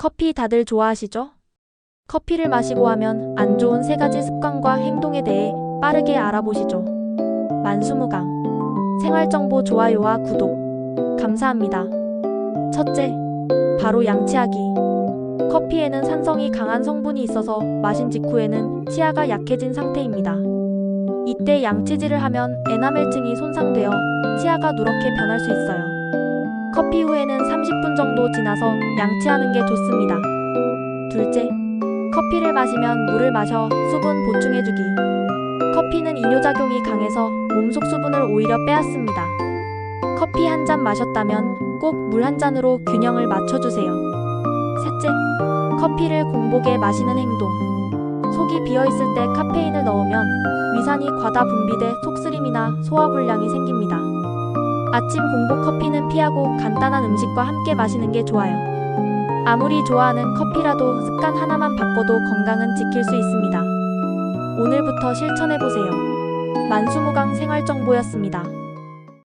커피 다들 좋아하시죠? 커피를 마시고 하면 안 좋은 세 가지 습관과 행동에 대해 빠르게 알아보시죠. 만수무강. 생활정보 좋아요와 구독. 감사합니다. 첫째, 바로 양치하기. 커피에는 산성이 강한 성분이 있어서 마신 직후에는 치아가 약해진 상태입니다. 이때 양치질을 하면 에나멜층이 손상되어 치아가 누렇게 변할 수 있어요. 커피 후에는 30분 정도 지나서 양치하는 게 좋습니다. 둘째, 커피를 마시면 물을 마셔 수분 보충해주기. 커피는 이뇨작용이 강해서 몸속 수분을 오히려 빼앗습니다. 커피 한 잔 마셨다면 꼭 물 한 잔으로 균형을 맞춰주세요. 셋째, 커피를 공복에 마시는 행동. 속이 비어있을 때 카페인을 넣으면 위산이 과다 분비돼 속쓰림이나 소화불량이 생깁니다. 아침 공복 커피는 피하고 간단한 음식과 함께 마시는 게 좋아요. 아무리 좋아하는 커피라도 습관 하나만 바꿔도 건강은 지킬 수 있습니다. 오늘부터 실천해보세요. 만수무강 생활정보였습니다.